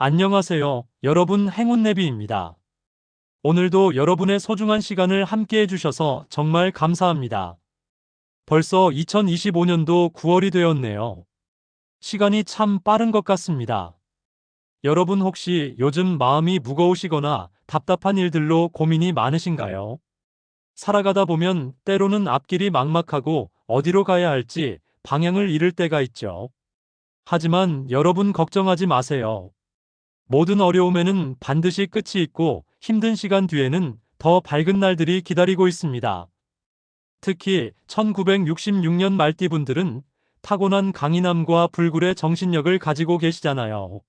안녕하세요. 여러분 행운내비입니다. 오늘도 여러분의 소중한 시간을 함께 해주셔서 정말 감사합니다. 벌써 2025년도 9월이 되었네요. 시간이 참 빠른 것 같습니다. 여러분 혹시 요즘 마음이 무거우시거나 답답한 일들로 고민이 많으신가요? 살아가다 보면 때로는 앞길이 막막하고 어디로 가야 할지 방향을 잃을 때가 있죠. 하지만 여러분 걱정하지 마세요. 모든 어려움에는 반드시 끝이 있고 힘든 시간 뒤에는 더 밝은 날들이 기다리고 있습니다. 특히 1966년 말띠분들은 타고난 강인함과 불굴의 정신력을 가지고 계시잖아요.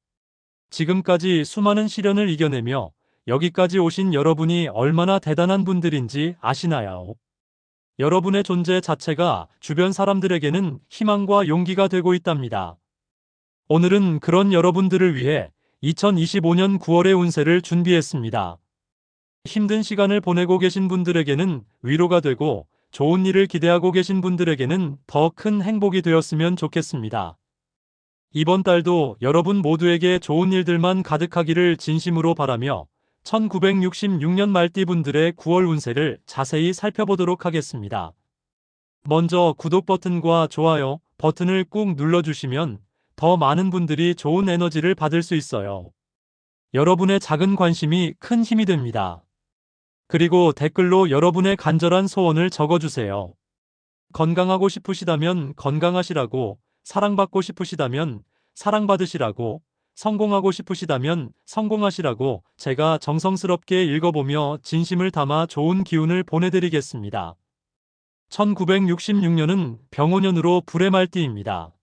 지금까지 수많은 시련을 이겨내며 여기까지 오신 여러분이 얼마나 대단한 분들인지 아시나요? 여러분의 존재 자체가 주변 사람들에게는 희망과 용기가 되고 있답니다. 오늘은 그런 여러분들을 위해 2025년 9월의 운세를 준비했습니다. 힘든 시간을 보내고 계신 분들에게는 위로가 되고 좋은 일을 기대하고 계신 분들에게는 더 큰 행복이 되었으면 좋겠습니다. 이번 달도 여러분 모두에게 좋은 일들만 가득하기를 진심으로 바라며 1966년 말띠 분들의 9월 운세를 자세히 살펴보도록 하겠습니다. 먼저 구독 버튼과 좋아요 버튼을 꾹 눌러주시면 더 많은 분들이 좋은 에너지를 받을 수 있어요. 여러분의 작은 관심이 큰 힘이 됩니다. 그리고 댓글로 여러분의 간절한 소원을 적어주세요. 건강하고 싶으시다면 건강하시라고, 사랑받고 싶으시다면 사랑받으시라고, 성공하고 싶으시다면 성공하시라고 제가 정성스럽게 읽어보며 진심을 담아 좋은 기운을 보내드리겠습니다. 1966년은 병오년으로 불의 말띠입니다.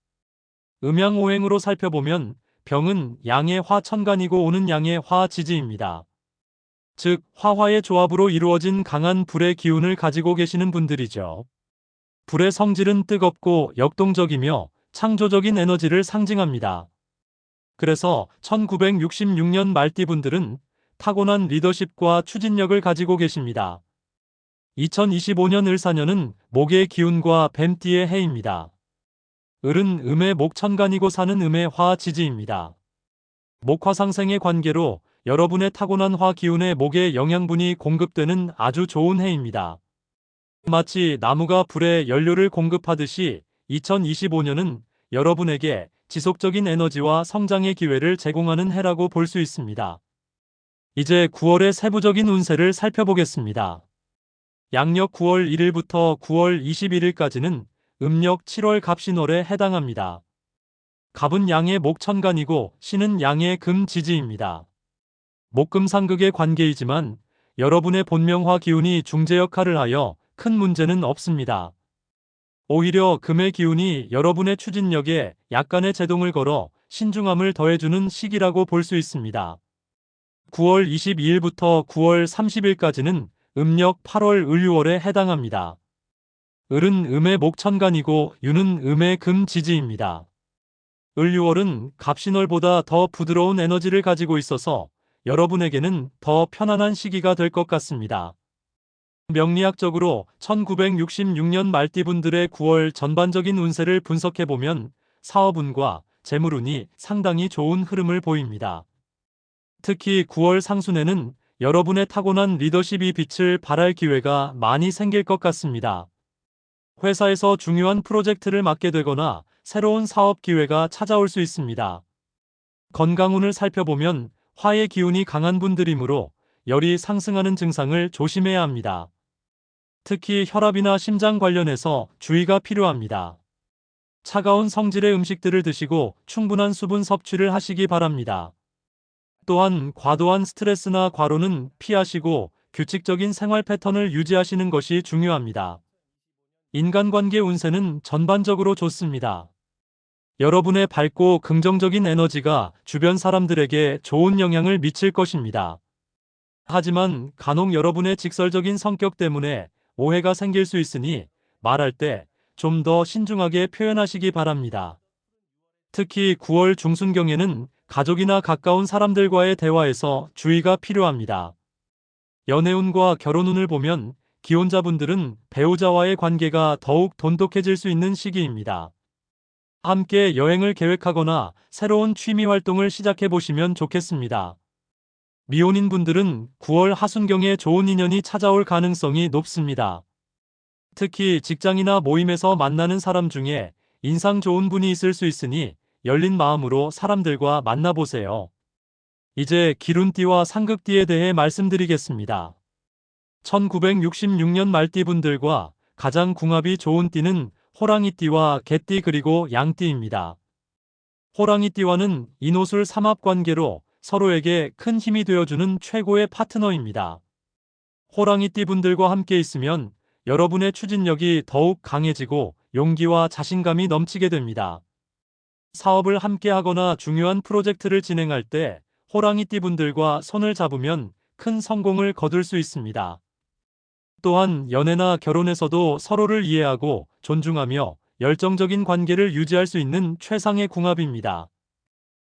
음양오행으로 살펴보면 병은 양의 화천간이고 오는 양의 화지지입니다. 즉 화화의 조합으로 이루어진 강한 불의 기운을 가지고 계시는 분들이죠. 불의 성질은 뜨겁고 역동적이며 창조적인 에너지를 상징합니다. 그래서 1966년 말띠분들은 타고난 리더십과 추진력을 가지고 계십니다. 2025년 을사년은 목의 기운과 뱀띠의 해입니다. 을은 음의 목천간이고 사는 음의 화지지입니다. 목화상생의 관계로 여러분의 타고난 화 기운의 목의 영양분이 공급되는 아주 좋은 해입니다. 마치 나무가 불에 연료를 공급하듯이 2025년은 여러분에게 지속적인 에너지와 성장의 기회를 제공하는 해라고 볼 수 있습니다. 이제 9월의 세부적인 운세를 살펴보겠습니다. 양력 9월 1일부터 9월 21일까지는 음력 7월 갑신월에 해당합니다. 갑은 양의 목천간이고 신은 양의 금지지입니다. 목금상극의 관계이지만 여러분의 본명화 기운이 중재 역할을 하여 큰 문제는 없습니다. 오히려 금의 기운이 여러분의 추진력에 약간의 제동을 걸어 신중함을 더해주는 시기라고 볼 수 있습니다. 9월 22일부터 9월 30일까지는 음력 8월 을유월에 해당합니다. 을은 음의 목천간이고 유는 음의 금지지입니다. 을유월은 갑신월보다 더 부드러운 에너지를 가지고 있어서 여러분에게는 더 편안한 시기가 될 것 같습니다. 명리학적으로 1966년 말띠분들의 9월 전반적인 운세를 분석해보면 사업운과 재물운이 상당히 좋은 흐름을 보입니다. 특히 9월 상순에는 여러분의 타고난 리더십이 빛을 발할 기회가 많이 생길 것 같습니다. 회사에서 중요한 프로젝트를 맡게 되거나 새로운 사업 기회가 찾아올 수 있습니다. 건강운을 살펴보면 화의 기운이 강한 분들이므로 열이 상승하는 증상을 조심해야 합니다. 특히 혈압이나 심장 관련해서 주의가 필요합니다. 차가운 성질의 음식들을 드시고 충분한 수분 섭취를 하시기 바랍니다. 또한 과도한 스트레스나 과로는 피하시고 규칙적인 생활 패턴을 유지하시는 것이 중요합니다. 인간관계 운세는 전반적으로 좋습니다. 여러분의 밝고 긍정적인 에너지가 주변 사람들에게 좋은 영향을 미칠 것입니다. 하지만 간혹 여러분의 직설적인 성격 때문에 오해가 생길 수 있으니 말할 때 좀 더 신중하게 표현하시기 바랍니다. 특히 9월 중순경에는 가족이나 가까운 사람들과의 대화에서 주의가 필요합니다. 연애운과 결혼운을 보면 기혼자분들은 배우자와의 관계가 더욱 돈독해질 수 있는 시기입니다. 함께 여행을 계획하거나 새로운 취미 활동을 시작해 보시면 좋겠습니다. 미혼인 분들은 9월 하순경에 좋은 인연이 찾아올 가능성이 높습니다. 특히 직장이나 모임에서 만나는 사람 중에 인상 좋은 분이 있을 수 있으니 열린 마음으로 사람들과 만나보세요. 이제 기룬띠와 상극띠에 대해 말씀드리겠습니다. 1966년 말띠 분들과 가장 궁합이 좋은 띠는 호랑이띠와 개띠 그리고 양띠입니다. 호랑이띠와는 인호술 삼합 관계로 서로에게 큰 힘이 되어주는 최고의 파트너입니다. 호랑이띠 분들과 함께 있으면 여러분의 추진력이 더욱 강해지고 용기와 자신감이 넘치게 됩니다. 사업을 함께 하거나 중요한 프로젝트를 진행할 때 호랑이띠 분들과 손을 잡으면 큰 성공을 거둘 수 있습니다. 또한 연애나 결혼에서도 서로를 이해하고 존중하며 열정적인 관계를 유지할 수 있는 최상의 궁합입니다.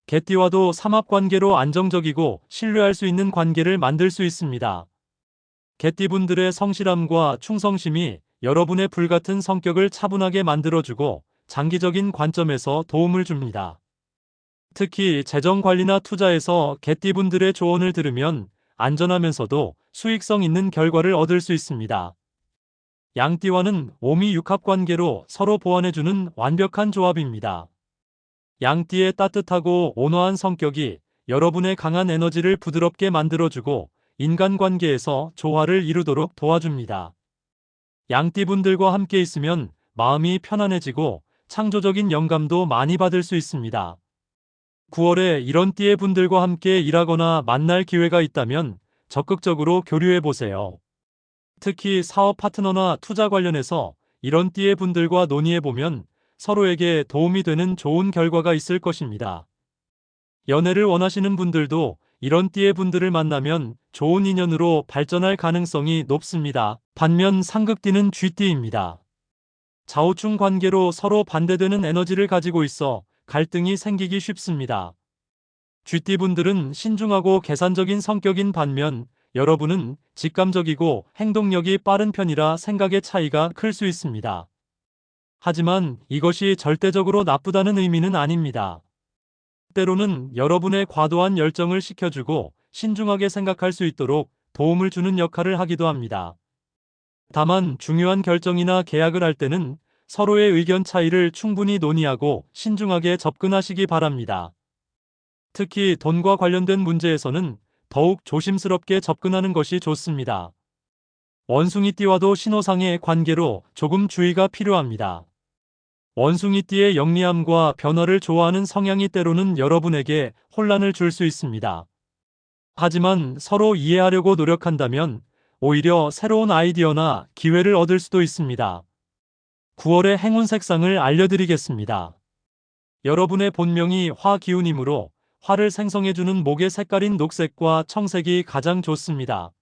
개띠와도 삼합 관계로 안정적이고 신뢰할 수 있는 관계를 만들 수 있습니다. 개띠분들의 성실함과 충성심이 여러분의 불같은 성격을 차분하게 만들어주고 장기적인 관점에서 도움을 줍니다. 특히 재정 관리나 투자에서 개띠분들의 조언을 들으면 안전하면서도 수익성 있는 결과를 얻을 수 있습니다. 양띠와는 오미 육합 관계로 서로 보완해주는 완벽한 조합입니다. 양띠의 따뜻하고 온화한 성격이 여러분의 강한 에너지를 부드럽게 만들어주고 인간관계에서 조화를 이루도록 도와줍니다. 양띠분들과 함께 있으면 마음이 편안해지고 창조적인 영감도 많이 받을 수 있습니다. 9월에 이런 띠의 분들과 함께 일하거나 만날 기회가 있다면 적극적으로 교류해 보세요. 특히 사업 파트너나 투자 관련해서 이런 띠의 분들과 논의해 보면 서로에게 도움이 되는 좋은 결과가 있을 것입니다. 연애를 원하시는 분들도 이런 띠의 분들을 만나면 좋은 인연으로 발전할 가능성이 높습니다. 반면 상극띠는 쥐띠입니다. 좌우충 관계로 서로 반대되는 에너지를 가지고 있어 갈등이 생기기 쉽습니다. 쥐띠분들은 신중하고 계산적인 성격인 반면 여러분은 직감적이고 행동력이 빠른 편이라 생각의 차이가 클 수 있습니다. 하지만 이것이 절대적으로 나쁘다는 의미는 아닙니다. 때로는 여러분의 과도한 열정을 식혀주고 신중하게 생각할 수 있도록 도움을 주는 역할을 하기도 합니다. 다만 중요한 결정이나 계약을 할 때는 서로의 의견 차이를 충분히 논의하고 신중하게 접근하시기 바랍니다. 특히 돈과 관련된 문제에서는 더욱 조심스럽게 접근하는 것이 좋습니다. 원숭이띠와도 신호상의 관계로 조금 주의가 필요합니다. 원숭이띠의 영리함과 변화를 좋아하는 성향이 때로는 여러분에게 혼란을 줄 수 있습니다. 하지만 서로 이해하려고 노력한다면 오히려 새로운 아이디어나 기회를 얻을 수도 있습니다. 9월의 행운 색상을 알려드리겠습니다. 여러분의 본명이 화 기운이므로 화를 생성해주는 목의 색깔인 녹색과 청색이 가장 좋습니다.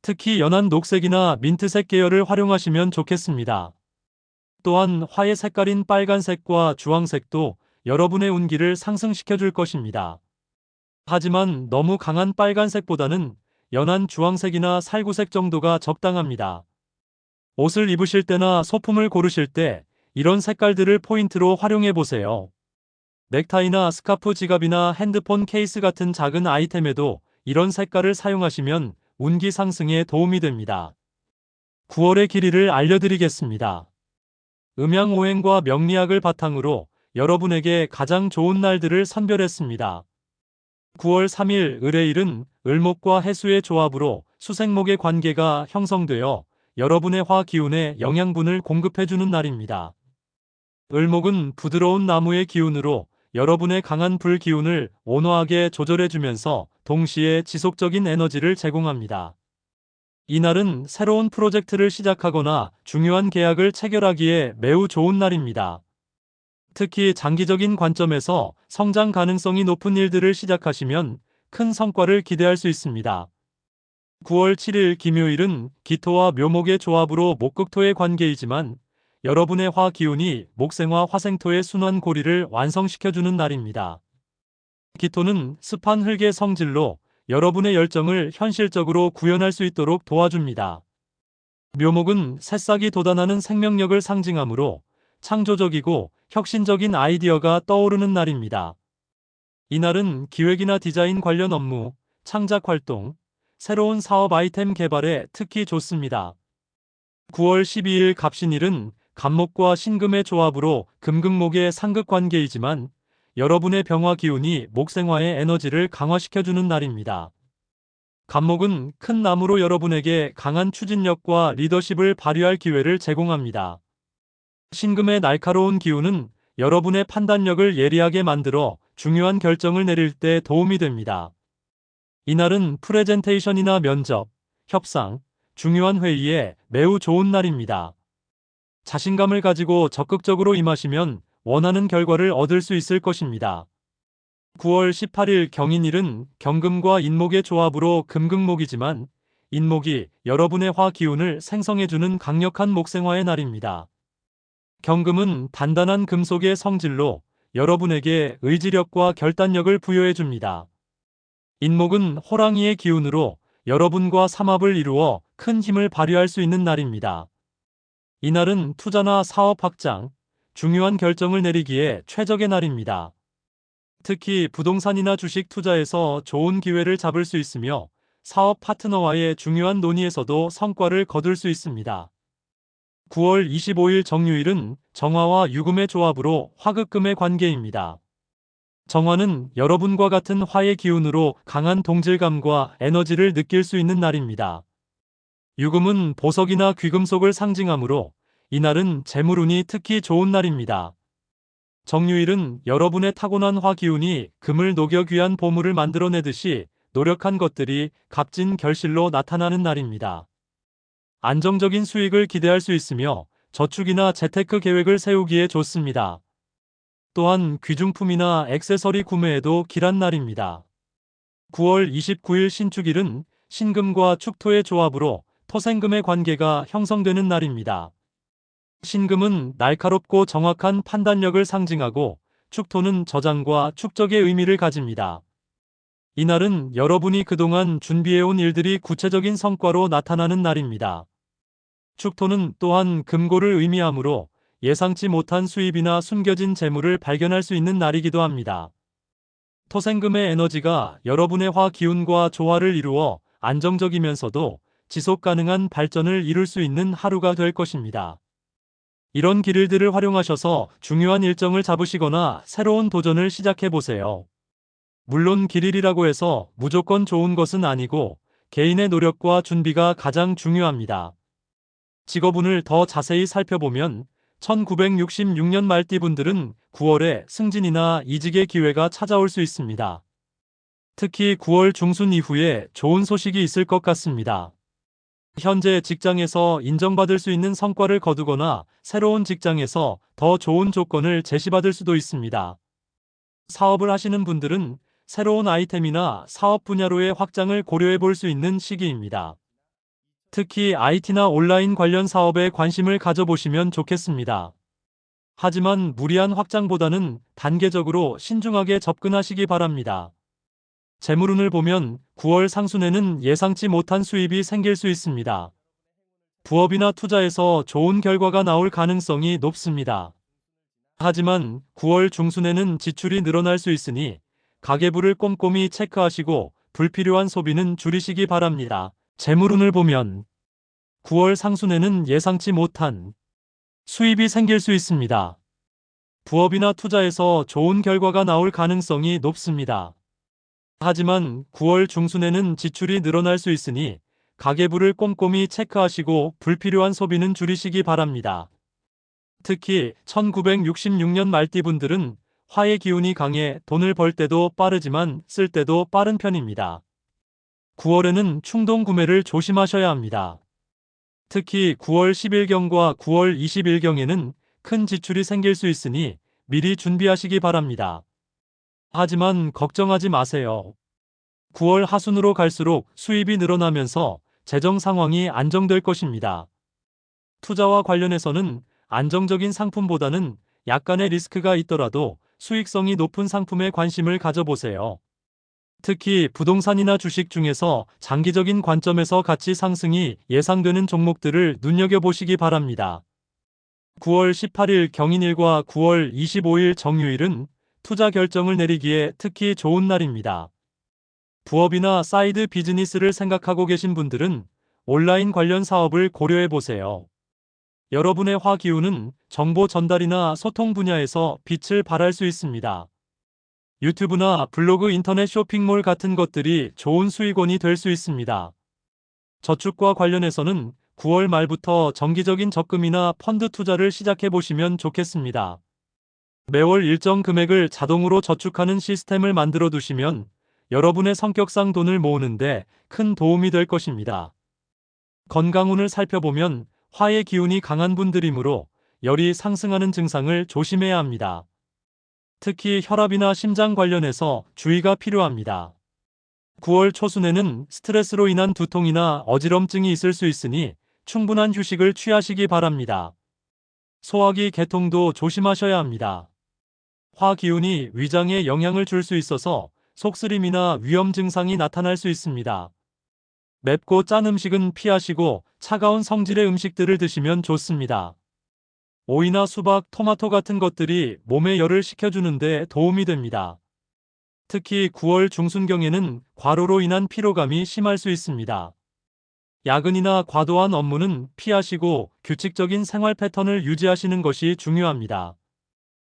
특히 연한 녹색이나 민트색 계열을 활용하시면 좋겠습니다. 또한 화의 색깔인 빨간색과 주황색도 여러분의 운기를 상승시켜 줄 것입니다. 하지만 너무 강한 빨간색보다는 연한 주황색이나 살구색 정도가 적당합니다. 옷을 입으실 때나 소품을 고르실 때 이런 색깔들을 포인트로 활용해 보세요. 넥타이나 스카프 지갑이나 핸드폰 케이스 같은 작은 아이템에도 이런 색깔을 사용하시면 운기 상승에 도움이 됩니다. 9월의 길이를 알려드리겠습니다. 음양오행과 명리학을 바탕으로 여러분에게 가장 좋은 날들을 선별했습니다. 9월 3일 을의 일은 을목과 해수의 조합으로 수생목의 관계가 형성되어 여러분의 화 기운에 영양분을 공급해주는 날입니다. 을목은 부드러운 나무의 기운으로 여러분의 강한 불 기운을 온화하게 조절해주면서 동시에 지속적인 에너지를 제공합니다. 이날은 새로운 프로젝트를 시작하거나 중요한 계약을 체결하기에 매우 좋은 날입니다. 특히 장기적인 관점에서 성장 가능성이 높은 일들을 시작하시면 큰 성과를 기대할 수 있습니다. 9월 7일 김요일은 기토와 묘목의 조합으로 목극토의 관계이지만 여러분의 화 기운이 목생화 화생토의 순환 고리를 완성시켜주는 날입니다. 기토는 습한 흙의 성질로 여러분의 열정을 현실적으로 구현할 수 있도록 도와줍니다. 묘목은 새싹이 돋아나는 생명력을 상징하므로 창조적이고 혁신적인 아이디어가 떠오르는 날입니다. 이날은 기획이나 디자인 관련 업무, 창작 활동, 새로운 사업 아이템 개발에 특히 좋습니다. 9월 12일 갑신일은 갑목과 신금의 조합으로 금극목의 상극 관계이지만 여러분의 병화 기운이 목생화의 에너지를 강화시켜주는 날입니다. 갑목은 큰 나무로 여러분에게 강한 추진력과 리더십을 발휘할 기회를 제공합니다. 신금의 날카로운 기운은 여러분의 판단력을 예리하게 만들어 중요한 결정을 내릴 때 도움이 됩니다. 이날은 프레젠테이션이나 면접, 협상, 중요한 회의에 매우 좋은 날입니다. 자신감을 가지고 적극적으로 임하시면 원하는 결과를 얻을 수 있을 것입니다. 9월 18일 경인일은 경금과 인목의 조합으로 금극목이지만 인목이 여러분의 화 기운을 생성해주는 강력한 목생화의 날입니다. 경금은 단단한 금속의 성질로 여러분에게 의지력과 결단력을 부여해줍니다. 인목은 호랑이의 기운으로 여러분과 삼합을 이루어 큰 힘을 발휘할 수 있는 날입니다. 이날은 투자나 사업 확장, 중요한 결정을 내리기에 최적의 날입니다. 특히 부동산이나 주식 투자에서 좋은 기회를 잡을 수 있으며 사업 파트너와의 중요한 논의에서도 성과를 거둘 수 있습니다. 9월 25일 정유일은 정화와 유금의 조합으로 화극금의 관계입니다. 정화는 여러분과 같은 화의 기운으로 강한 동질감과 에너지를 느낄 수 있는 날입니다. 유금은 보석이나 귀금속을 상징하므로 이날은 재물운이 특히 좋은 날입니다. 정유일은 여러분의 타고난 화 기운이 금을 녹여 귀한 보물을 만들어내듯이 노력한 것들이 값진 결실로 나타나는 날입니다. 안정적인 수익을 기대할 수 있으며 저축이나 재테크 계획을 세우기에 좋습니다. 또한 귀중품이나 액세서리 구매에도 길한 날입니다. 9월 29일 신축일은 신금과 축토의 조합으로 토생금의 관계가 형성되는 날입니다. 신금은 날카롭고 정확한 판단력을 상징하고 축토는 저장과 축적의 의미를 가집니다. 이날은 여러분이 그동안 준비해온 일들이 구체적인 성과로 나타나는 날입니다. 축토는 또한 금고를 의미하므로 예상치 못한 수입이나 숨겨진 재물을 발견할 수 있는 날이기도 합니다. 토생금의 에너지가 여러분의 화 기운과 조화를 이루어 안정적이면서도 지속 가능한 발전을 이룰 수 있는 하루가 될 것입니다. 이런 길들을 활용하셔서 중요한 일정을 잡으시거나 새로운 도전을 시작해 보세요. 물론 길일이라고 해서 무조건 좋은 것은 아니고 개인의 노력과 준비가 가장 중요합니다. 직업운을 더 자세히 살펴보면 1966년 말띠분들은 9월에 승진이나 이직의 기회가 찾아올 수 있습니다. 특히 9월 중순 이후에 좋은 소식이 있을 것 같습니다. 현재 직장에서 인정받을 수 있는 성과를 거두거나 새로운 직장에서 더 좋은 조건을 제시받을 수도 있습니다. 사업을 하시는 분들은 새로운 아이템이나 사업 분야로의 확장을 고려해 볼 수 있는 시기입니다. 특히 IT나 온라인 관련 사업에 관심을 가져보시면 좋겠습니다. 하지만 무리한 확장보다는 단계적으로 신중하게 접근하시기 바랍니다. 재물운을 보면 9월 상순에는 예상치 못한 수입이 생길 수 있습니다. 부업이나 투자에서 좋은 결과가 나올 가능성이 높습니다. 하지만 9월 중순에는 지출이 늘어날 수 있으니 가계부를 꼼꼼히 체크하시고 불필요한 소비는 줄이시기 바랍니다. 재물운을 보면 9월 상순에는 예상치 못한 수입이 생길 수 있습니다. 부업이나 투자에서 좋은 결과가 나올 가능성이 높습니다. 하지만 9월 중순에는 지출이 늘어날 수 있으니 가계부를 꼼꼼히 체크하시고 불필요한 소비는 줄이시기 바랍니다. 특히 1966년 말띠분들은 화의 기운이 강해 돈을 벌 때도 빠르지만 쓸 때도 빠른 편입니다. 9월에는 충동 구매를 조심하셔야 합니다. 특히 9월 10일경과 9월 20일경에는 큰 지출이 생길 수 있으니 미리 준비하시기 바랍니다. 하지만 걱정하지 마세요. 9월 하순으로 갈수록 수입이 늘어나면서 재정 상황이 안정될 것입니다. 투자와 관련해서는 안정적인 상품보다는 약간의 리스크가 있더라도 수익성이 높은 상품에 관심을 가져보세요. 특히 부동산이나 주식 중에서 장기적인 관점에서 가치 상승이 예상되는 종목들을 눈여겨보시기 바랍니다. 9월 18일 경인일과 9월 25일 정유일은 투자 결정을 내리기에 특히 좋은 날입니다. 부업이나 사이드 비즈니스를 생각하고 계신 분들은 온라인 관련 사업을 고려해 보세요. 여러분의 화 기운은 정보 전달이나 소통 분야에서 빛을 발할 수 있습니다. 유튜브나 블로그 인터넷 쇼핑몰 같은 것들이 좋은 수익원이 될 수 있습니다. 저축과 관련해서는 9월 말부터 정기적인 적금이나 펀드 투자를 시작해 보시면 좋겠습니다. 매월 일정 금액을 자동으로 저축하는 시스템을 만들어 두시면 여러분의 성격상 돈을 모으는데 큰 도움이 될 것입니다. 건강운을 살펴보면 화의 기운이 강한 분들이므로 열이 상승하는 증상을 조심해야 합니다. 특히 혈압이나 심장 관련해서 주의가 필요합니다. 9월 초순에는 스트레스로 인한 두통이나 어지럼증이 있을 수 있으니 충분한 휴식을 취하시기 바랍니다. 소화기 개통도 조심하셔야 합니다. 화 기운이 위장에 영향을 줄 수 있어서 속쓰림이나 위험 증상이 나타날 수 있습니다. 맵고 짠 음식은 피하시고 차가운 성질의 음식들을 드시면 좋습니다. 오이나 수박, 토마토 같은 것들이 몸에 열을 식혀주는데 도움이 됩니다. 특히 9월 중순경에는 과로로 인한 피로감이 심할 수 있습니다. 야근이나 과도한 업무는 피하시고 규칙적인 생활 패턴을 유지하시는 것이 중요합니다.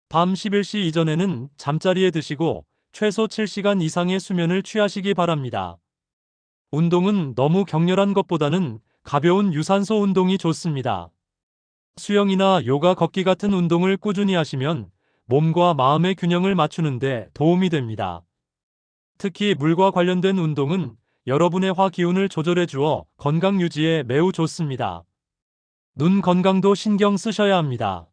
밤 11시 이전에는 잠자리에 드시고 최소 7시간 이상의 수면을 취하시기 바랍니다. 운동은 너무 격렬한 것보다는 가벼운 유산소 운동이 좋습니다. 수영이나 요가 걷기 같은 운동을 꾸준히 하시면 몸과 마음의 균형을 맞추는데 도움이 됩니다. 특히 물과 관련된 운동은 여러분의 화 기운을 조절해 주어 건강 유지에 매우 좋습니다. 눈 건강도 신경 쓰셔야 합니다.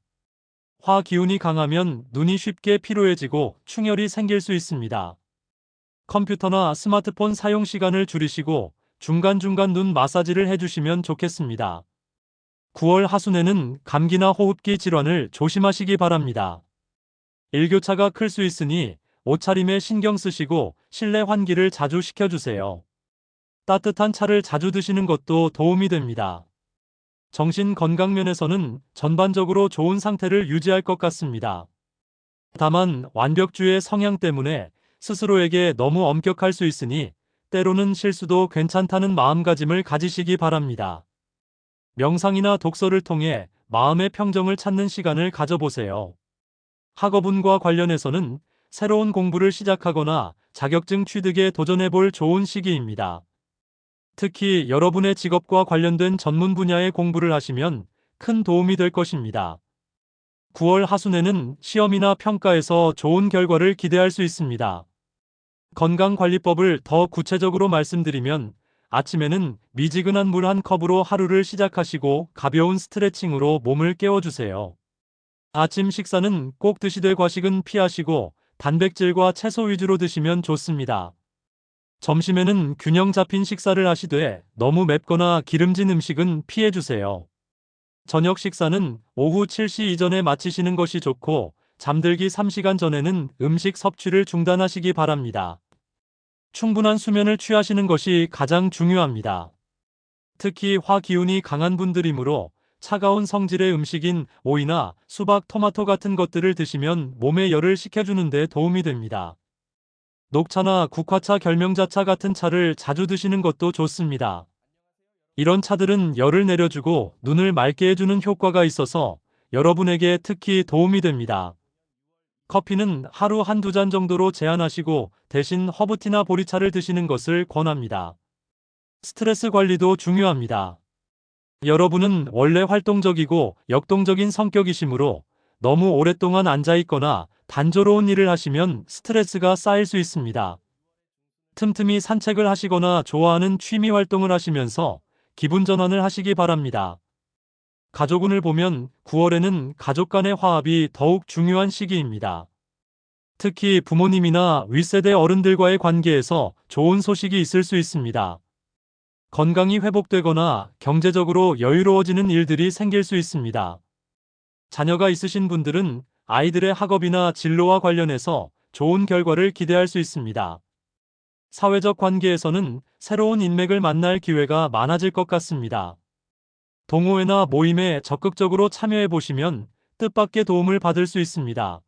화 기운이 강하면 눈이 쉽게 피로해지고 충혈이 생길 수 있습니다. 컴퓨터나 스마트폰 사용 시간을 줄이시고 중간중간 눈 마사지를 해주시면 좋겠습니다. 9월 하순에는 감기나 호흡기 질환을 조심하시기 바랍니다. 일교차가 클 수 있으니 옷차림에 신경 쓰시고 실내 환기를 자주 시켜주세요. 따뜻한 차를 자주 드시는 것도 도움이 됩니다. 정신 건강 면에서는 전반적으로 좋은 상태를 유지할 것 같습니다. 다만 완벽주의 성향 때문에 스스로에게 너무 엄격할 수 있으니 때로는 실수도 괜찮다는 마음가짐을 가지시기 바랍니다. 명상이나 독서를 통해 마음의 평정을 찾는 시간을 가져보세요. 학업운과 관련해서는 새로운 공부를 시작하거나 자격증 취득에 도전해 볼 좋은 시기입니다. 특히 여러분의 직업과 관련된 전문 분야의 공부를 하시면 큰 도움이 될 것입니다. 9월 하순에는 시험이나 평가에서 좋은 결과를 기대할 수 있습니다. 건강관리법을 더 구체적으로 말씀드리면 아침에는 미지근한 물 한 컵으로 하루를 시작하시고 가벼운 스트레칭으로 몸을 깨워주세요. 아침 식사는 꼭 드시되 과식은 피하시고 단백질과 채소 위주로 드시면 좋습니다. 점심에는 균형 잡힌 식사를 하시되 너무 맵거나 기름진 음식은 피해주세요. 저녁 식사는 오후 7시 이전에 마치시는 것이 좋고 잠들기 3시간 전에는 음식 섭취를 중단하시기 바랍니다. 충분한 수면을 취하시는 것이 가장 중요합니다. 특히 화 기운이 강한 분들이므로 차가운 성질의 음식인 오이나 수박, 토마토 같은 것들을 드시면 몸에 열을 식혀주는 데 도움이 됩니다. 녹차나 국화차, 결명자차 같은 차를 자주 드시는 것도 좋습니다. 이런 차들은 열을 내려주고 눈을 맑게 해주는 효과가 있어서 여러분에게 특히 도움이 됩니다. 커피는 하루 한두 잔 정도로 제한하시고 대신 허브티나 보리차를 드시는 것을 권합니다. 스트레스 관리도 중요합니다. 여러분은 원래 활동적이고 역동적인 성격이시므로 너무 오랫동안 앉아 있거나 단조로운 일을 하시면 스트레스가 쌓일 수 있습니다. 틈틈이 산책을 하시거나 좋아하는 취미 활동을 하시면서 기분 전환을 하시기 바랍니다. 가족운을 보면 9월에는 가족 간의 화합이 더욱 중요한 시기입니다. 특히 부모님이나 윗세대 어른들과의 관계에서 좋은 소식이 있을 수 있습니다. 건강이 회복되거나 경제적으로 여유로워지는 일들이 생길 수 있습니다. 자녀가 있으신 분들은 아이들의 학업이나 진로와 관련해서 좋은 결과를 기대할 수 있습니다. 사회적 관계에서는 새로운 인맥을 만날 기회가 많아질 것 같습니다. 동호회나 모임에 적극적으로 참여해 보시면 뜻밖의 도움을 받을 수 있습니다.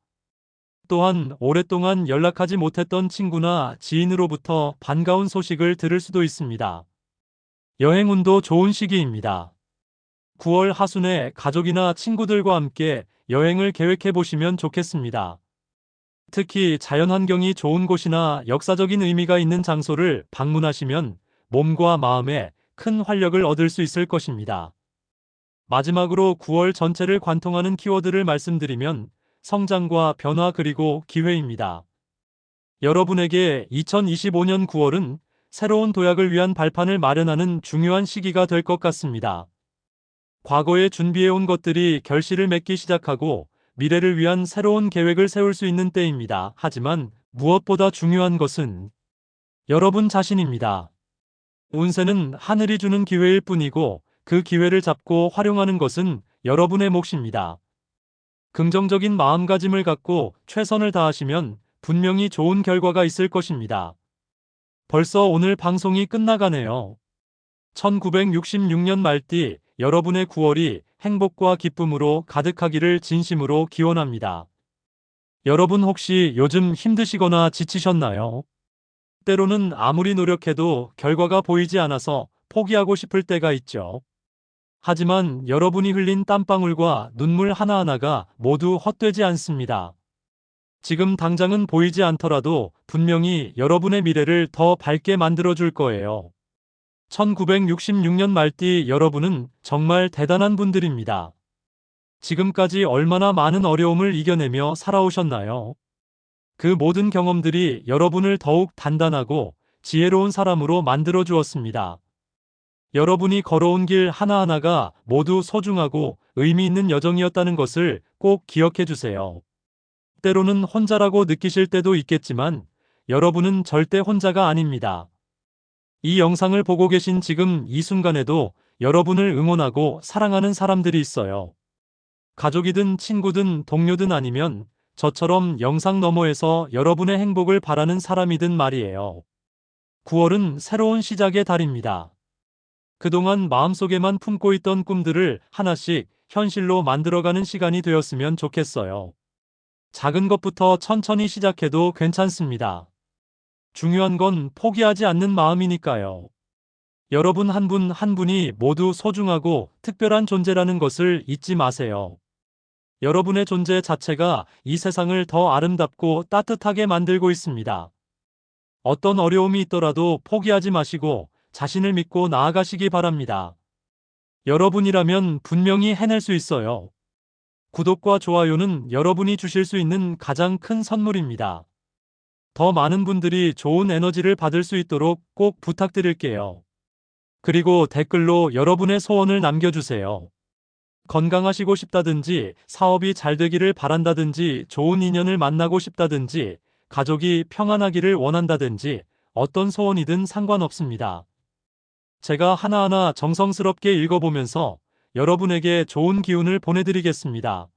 또한 오랫동안 연락하지 못했던 친구나 지인으로부터 반가운 소식을 들을 수도 있습니다. 여행운도 좋은 시기입니다. 9월 하순에 가족이나 친구들과 함께 여행을 계획해 보시면 좋겠습니다. 특히 자연환경이 좋은 곳이나 역사적인 의미가 있는 장소를 방문하시면 몸과 마음에 큰 활력을 얻을 수 있을 것입니다. 마지막으로 9월 전체를 관통하는 키워드를 말씀드리면 성장과 변화 그리고 기회입니다. 여러분에게 2025년 9월은 새로운 도약을 위한 발판을 마련하는 중요한 시기가 될 것 같습니다. 과거에 준비해온 것들이 결실을 맺기 시작하고 미래를 위한 새로운 계획을 세울 수 있는 때입니다. 하지만 무엇보다 중요한 것은 여러분 자신입니다. 운세는 하늘이 주는 기회일 뿐이고 그 기회를 잡고 활용하는 것은 여러분의 몫입니다. 긍정적인 마음가짐을 갖고 최선을 다하시면 분명히 좋은 결과가 있을 것입니다. 벌써 오늘 방송이 끝나가네요. 1966년 말띠 여러분의 9월이 행복과 기쁨으로 가득하기를 진심으로 기원합니다. 여러분 혹시 요즘 힘드시거나 지치셨나요? 때로는 아무리 노력해도 결과가 보이지 않아서 포기하고 싶을 때가 있죠. 하지만 여러분이 흘린 땀방울과 눈물 하나하나가 모두 헛되지 않습니다. 지금 당장은 보이지 않더라도 분명히 여러분의 미래를 더 밝게 만들어줄 거예요. 1966년 말띠 여러분은 정말 대단한 분들입니다. 지금까지 얼마나 많은 어려움을 이겨내며 살아오셨나요? 그 모든 경험들이 여러분을 더욱 단단하고 지혜로운 사람으로 만들어 주었습니다. 여러분이 걸어온 길 하나하나가 모두 소중하고 의미 있는 여정이었다는 것을 꼭 기억해 주세요. 때로는 혼자라고 느끼실 때도 있겠지만 여러분은 절대 혼자가 아닙니다. 이 영상을 보고 계신 지금 이 순간에도 여러분을 응원하고 사랑하는 사람들이 있어요. 가족이든 친구든 동료든 아니면 저처럼 영상 너머에서 여러분의 행복을 바라는 사람이든 말이에요. 9월은 새로운 시작의 달입니다. 그동안 마음속에만 품고 있던 꿈들을 하나씩 현실로 만들어가는 시간이 되었으면 좋겠어요. 작은 것부터 천천히 시작해도 괜찮습니다. 중요한 건 포기하지 않는 마음이니까요. 여러분 한 분한 분이 모두 소중하고 특별한 존재라는 것을 잊지 마세요. 여러분의 존재 자체가 이 세상을 더 아름답고 따뜻하게 만들고 있습니다. 어떤 어려움이 있더라도 포기하지 마시고 자신을 믿고 나아가시기 바랍니다. 여러분이라면 분명히 해낼 수 있어요. 구독과 좋아요는 여러분이 주실 수 있는 가장 큰 선물입니다. 더 많은 분들이 좋은 에너지를 받을 수 있도록 꼭 부탁드릴게요. 그리고 댓글로 여러분의 소원을 남겨주세요. 건강하시고 싶다든지 사업이 잘 되기를 바란다든지 좋은 인연을 만나고 싶다든지 가족이 평안하기를 원한다든지 어떤 소원이든 상관없습니다. 제가 하나하나 정성스럽게 읽어보면서 여러분에게 좋은 기운을 보내드리겠습니다.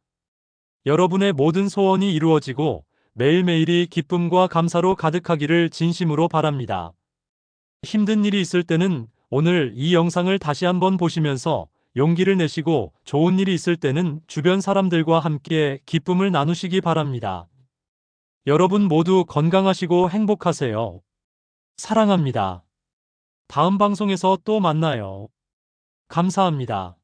여러분의 모든 소원이 이루어지고 매일매일이 기쁨과 감사로 가득하기를 진심으로 바랍니다. 힘든 일이 있을 때는 오늘 이 영상을 다시 한번 보시면서 용기를 내시고 좋은 일이 있을 때는 주변 사람들과 함께 기쁨을 나누시기 바랍니다. 여러분 모두 건강하시고 행복하세요. 사랑합니다. 다음 방송에서 또 만나요. 감사합니다.